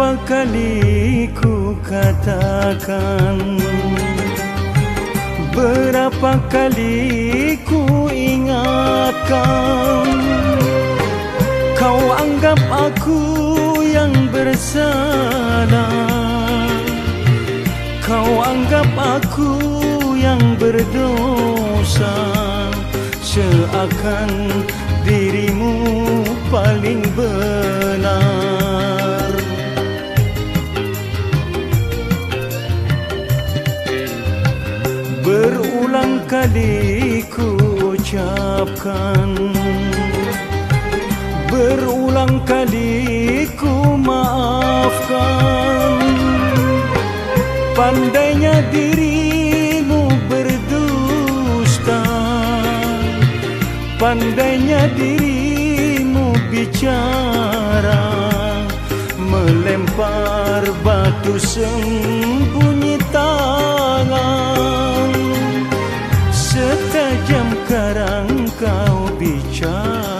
Berapa kali ku katakan? Berapa kali ku ingatkan? Kau anggap aku yang bersalah. Kau anggap aku yang berdosa. Seakan dirimu paling benar kali ku ucapkan. Berulang kali ku maafkan. Pandainya dirimu berdusta. Pandainya dirimu bicara. Melempar batu sembunyi tangan karang kau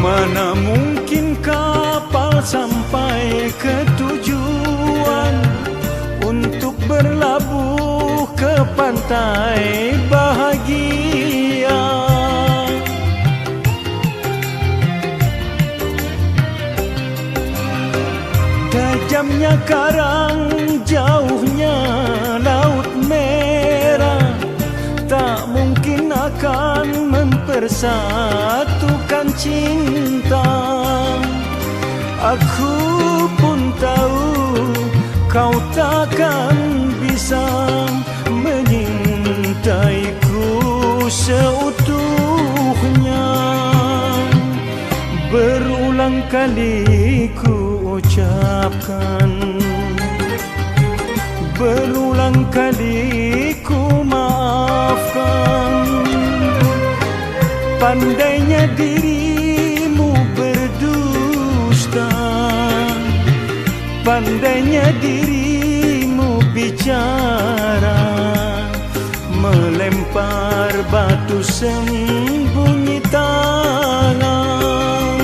Mana mungkin kapal sampai ke tujuan Untuk berlabuh ke pantai bahagia? Tajamnya karang jauhnya laut merah. Tak mungkin akan mempersatukan cinta. Aku pun tahu kau takkan bisa menyintaiku seutuhnya. Berulang kali ku ucapkan Berulang kali ku maafkan. Pandainya dirimu Pandainya dirimu bicara Melempar batu sembunyi tangan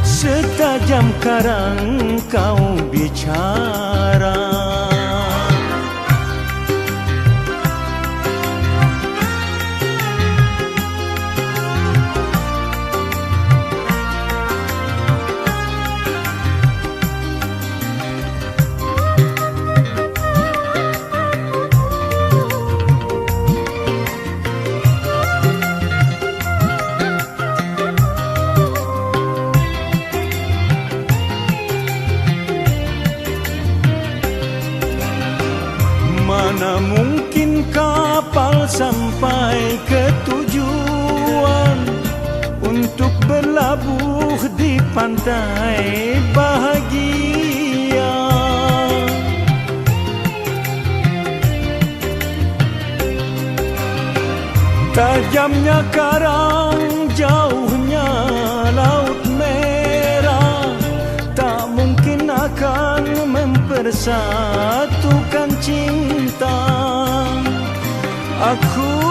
Setajam karang kau bicara pantai bahagia Tajamnya karang jauhnya laut merah Tak mungkin akan mempersatukan cinta Aku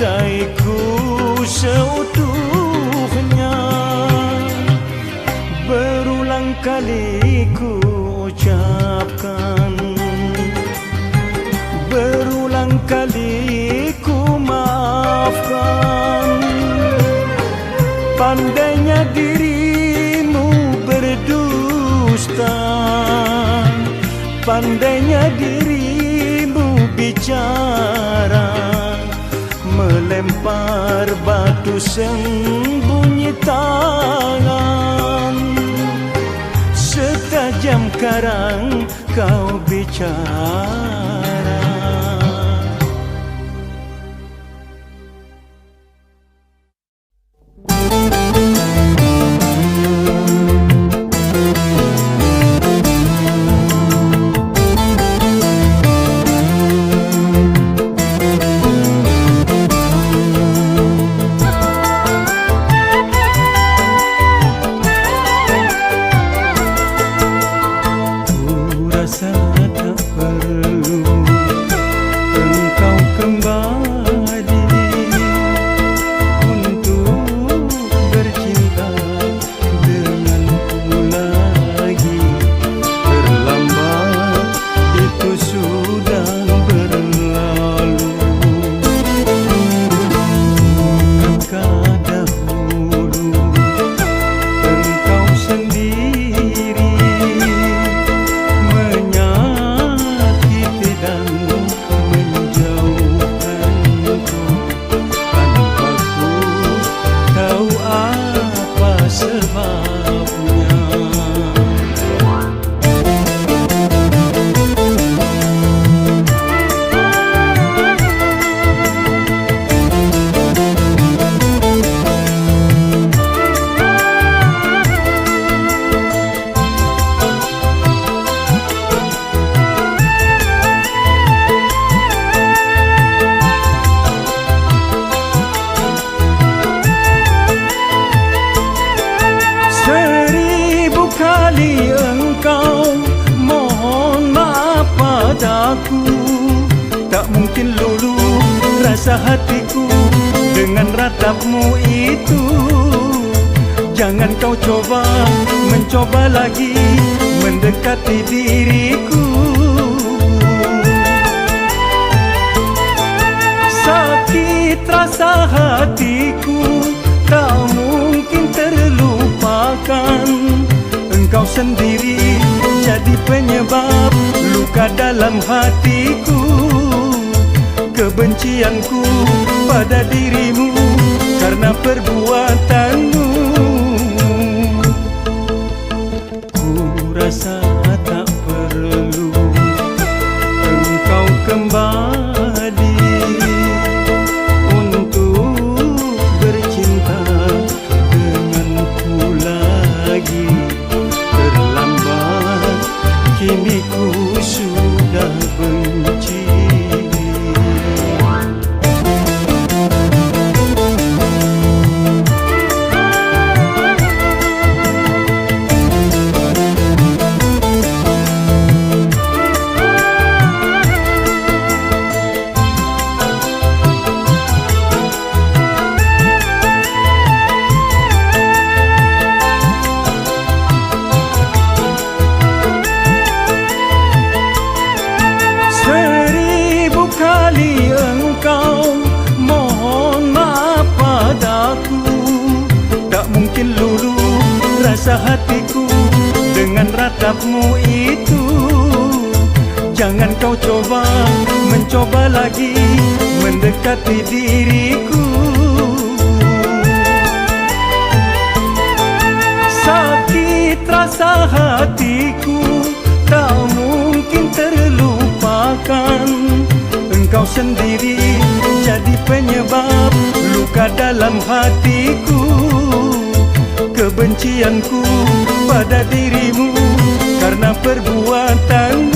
menyintaiku seutuhnya. Berulang kali ku ucapkan. Berulang kali ku maafkan. Pandainya dirimu berdusta. Pandainya dirimu bicara Melempar batu sembunyi tangan. Setajam karang kau bicara Mungkin lulu rasa hatiku dengan ratapmu itu. Jangan kau coba mencoba lagi mendekati diriku. Sakit rasa hatiku tak mungkin terlupakan. Engkau sendiri jadi penyebab luka dalam hatiku Kebencianku pada dirimu karena perbuatanmu Tak mungkin lulu rasa hatiku dengan ratapmu itu. Jangan kau coba mencoba lagi mendekati diriku. Sakit rasa hatiku tak mungkin terlupakan. Engkau sendiri jadi penyebab luka dalam hatiku Kebencianku pada dirimu karena perbuatanmu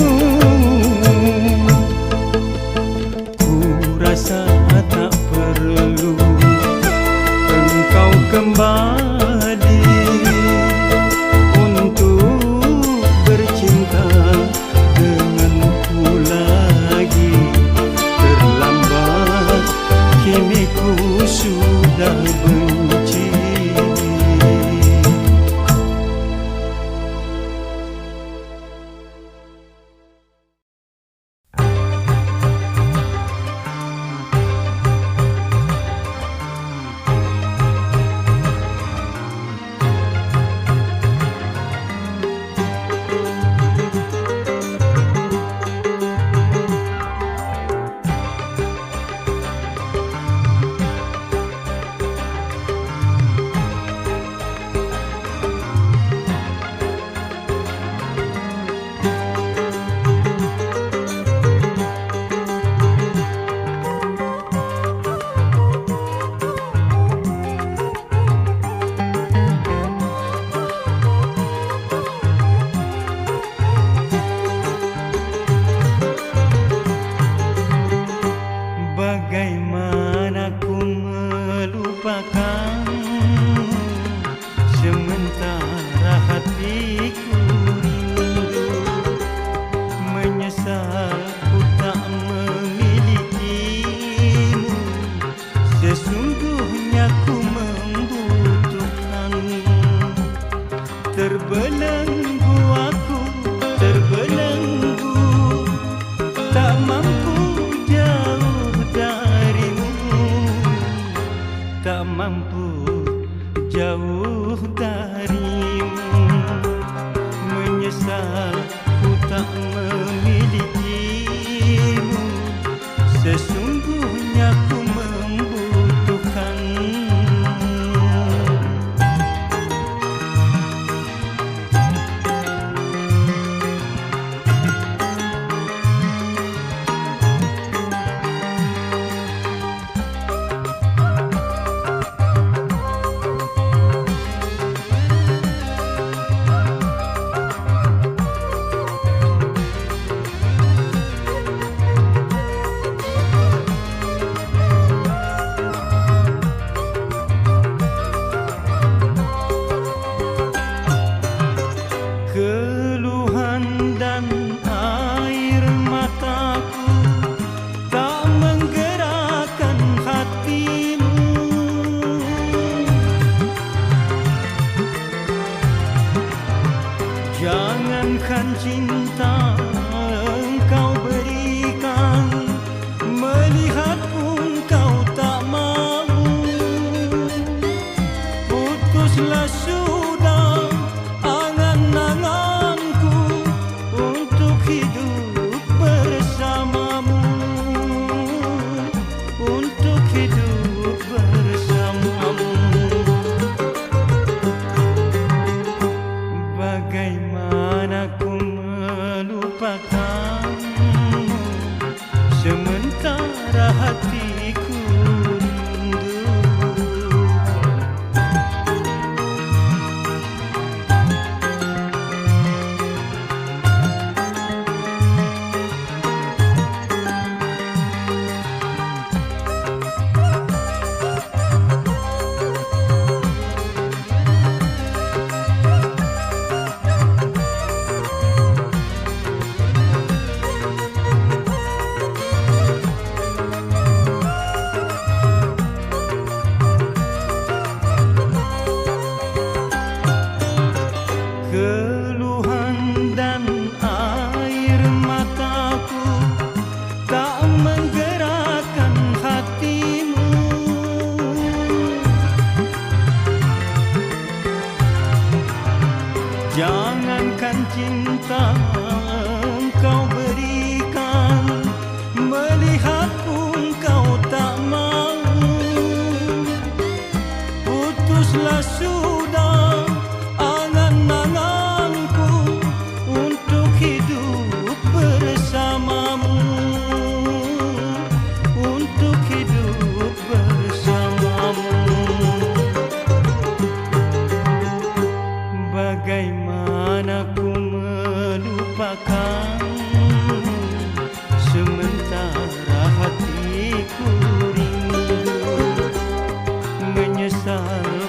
Menyesal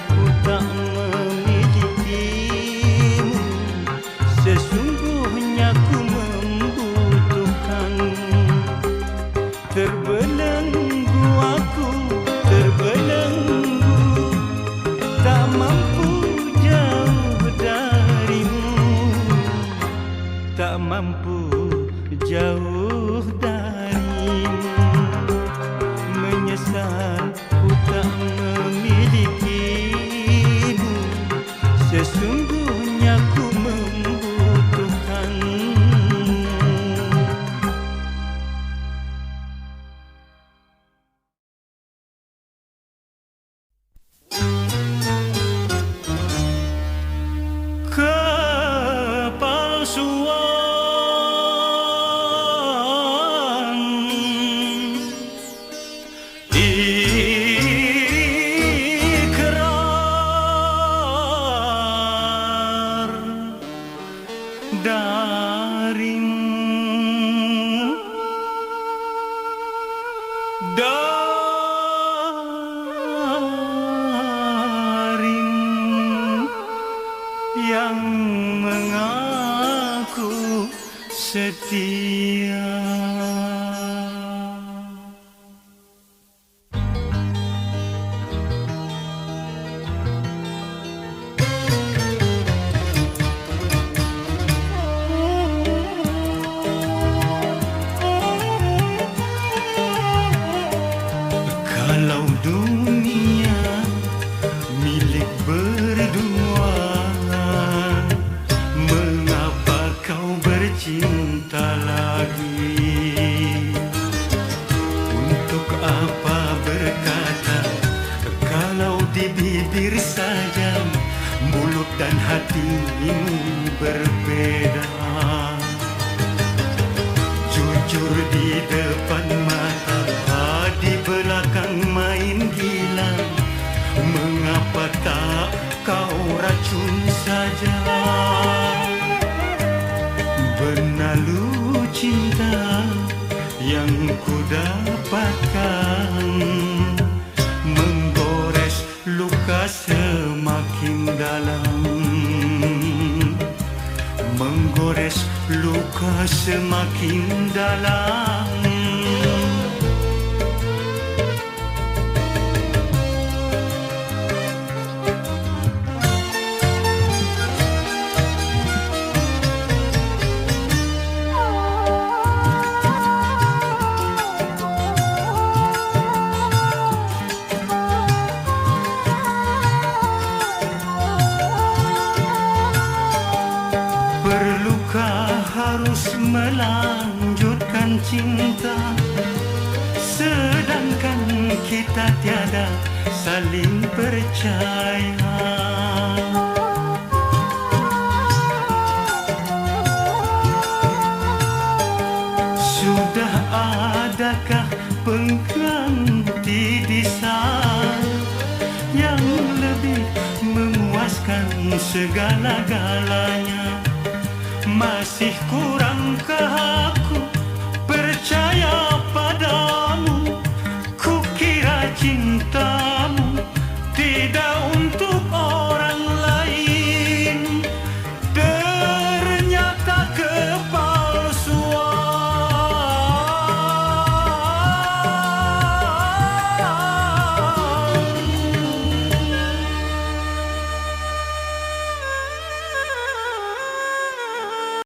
Duh! Semakin melanjutkan cinta Sedangkan kita tiada saling percaya. Sudah adakah pengganti di sana Yang lebih memuaskan segala-galanya Masih kurangkah aku? Percaya